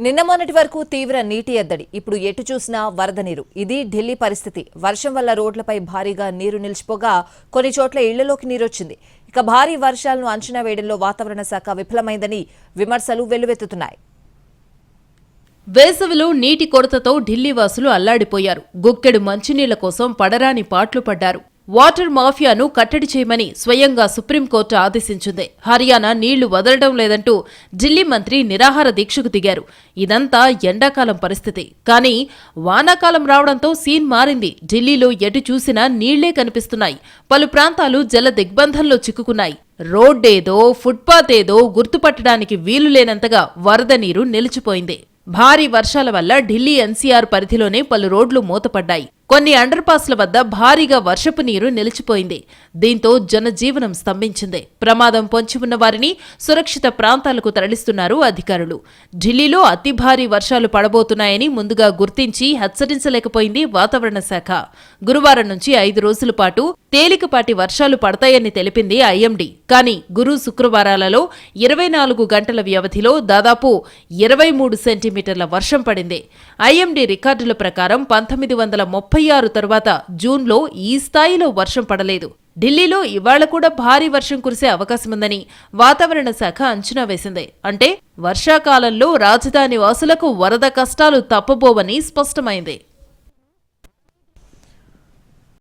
నిన్న మొన్నటి వరకు తీవ్ర నీటి ఎద్దడి. ఇప్పుడు ఎటు చూసినా వరద నీరు. ఇది ఢిల్లీ పరిస్థితి. వర్షం వల్ల రోడ్లపై భారీగా నీరు నిలిచిపోగా కొన్ని చోట్ల ఇళ్ళలోకి నీరొచ్చింది. ఇక భారీ వర్షాలను అంచనా వేయడంలో వాతావరణ శాఖ విఫలమైందని విమర్శలు వెల్లువెత్తుతున్నాయి. వేసవిలో నీటి కొరతతో ఢిల్లీ వాసులు అల్లాడిపోయారు. గుక్కెడు మంచినీళ్ళ కోసం పడరాని పాట్లు పడ్డారు. వాటర్ మాఫియాను కట్టడి చేయమని స్వయంగా సుప్రీంకోర్టు ఆదేశించింది. హర్యానా నీళ్ళు వదలడం లేదంటూ ఢిల్లీ మంత్రి నిరాహార దీక్షకు దిగారు. ఇదంతా ఎండాకాలం పరిస్థితి. కానీ వానాకాలం రావడంతో సీన్ మారింది. ఢిల్లీలో ఎటు చూసినా నీళ్ళే కనిపిస్తున్నాయి. పలు ప్రాంతాలు జల దిగ్బంధంలో చిక్కుకున్నాయి. రోడ్డేదో ఫుట్పాత్ ఏదో గుర్తుపట్టడానికి వీలు లేనంతగా వరద నీరు నిలిచిపోయింది. భారీ వర్షాల వల్ల ఢిల్లీ ఎన్సీఆర్ పరిధిలోనే పలు రోడ్లు మూతపడ్డాయి. కొన్ని అండర్పాస్ల వద్ద భారీగా వర్షపు నీరు నిలిచిపోయింది. దీంతో జనజీవనం స్తంభించింది. ప్రమాదం పొంచి ఉన్న వారిని సురక్షిత ప్రాంతాలకు తరలిస్తున్నారు అధికారులు. ఢిల్లీలో అతి భారీ వర్షాలు పడబోతున్నాయని ముందుగా గుర్తించి హెచ్చరించలేకపోయింది వాతావరణ శాఖ. గురువారం నుంచి ఐదు రోజుల పాటు తేలికపాటి వర్షాలు పడతాయని తెలిపింది ఐఎండీ. కానీ గురు శుక్రవారాలలో ఇరవై నాలుగు గంటల వ్యవధిలో దాదాపు ఇరవై మూడు సెంటీమీటర్ల వర్షం పడింది. ఐఎండీ రికార్డుల ప్రకారం పంతొమ్మిది వందల ముప్పై ముప్పై ఆరు తర్వాత జూన్లో ఈ స్థాయిలో వర్షం పడలేదు. ఢిల్లీలో ఇవాళ కూడా భారీ వర్షం కురిసే అవకాశముందని వాతావరణ శాఖ అంచనా వేసింది. అంటే వర్షాకాలంలో రాజధాని వాసులకు వరద కష్టాలు తప్పబోవని స్పష్టమైంది.